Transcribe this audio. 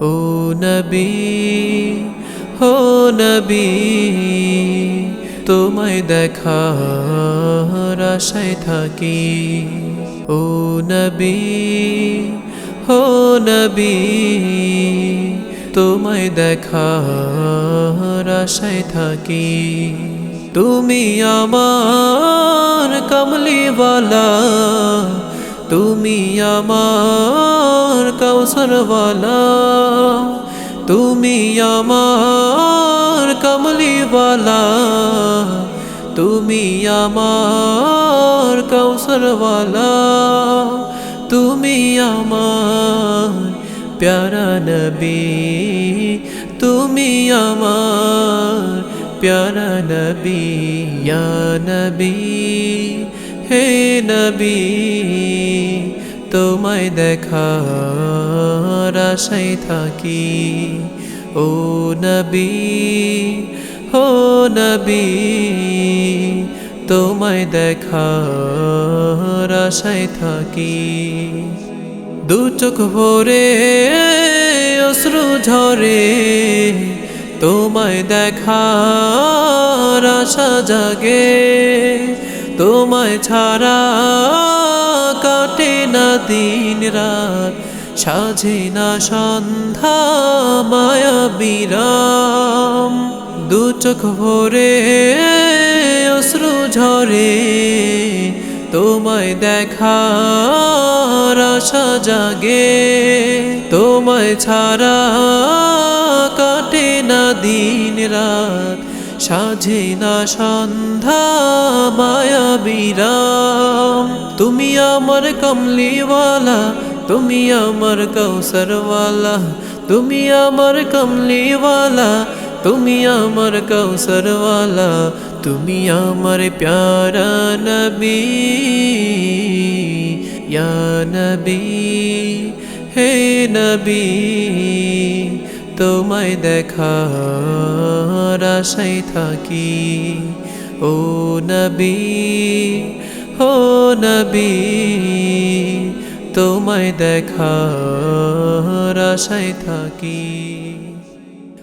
ও নবী হো নবী, তোমায় দেখার আশায় থাকি। ও নবী হো নবী, তোমায় দেখার আশায় থাকি। তুমি আমার কমলিওয়ালা, তুমি আমার কৌসরওয়ালা তুমি আমার কমলিওয়ালা, তুমি আমার কৌসরওয়ালা তুমি আমার প্যারা নবী, তুমি আমার প্যারা নবী নবী, হে নবী তোমায় দেখার আশায় থাকি। ও নবী হো নবী, তোমায় দেখার আশায় থাকি। দু চোখ ভরে, অশ্রু ঝরে, তোমায় দেখার আশা জাগে। তোমায় ছাড়া দিন রাত, সাজে না সন্ধ্যা, মায়া বিরাম। দু চোখ ভরে, অশ্রু ঝরে, তোমায় দেখার আশা জাগে। তোমায় ছাড়া কাটে না দিন রাত, সাজে না সন্ধ্যা, মায়া বিরাম। তুমি আমার কমলিওয়ালা, তুমি আমার কৌসরওয়ালা তুমি আমার কমলিওয়ালা, তুমি আমার কৌসরওয়ালা তুমি আমার প্যারা নবী, ইয়া নবী, হে নবী, তোমায় দেখার আশায় থাকি, ও নবী। হো নবী তোমায় দেখার আশায় থাকি।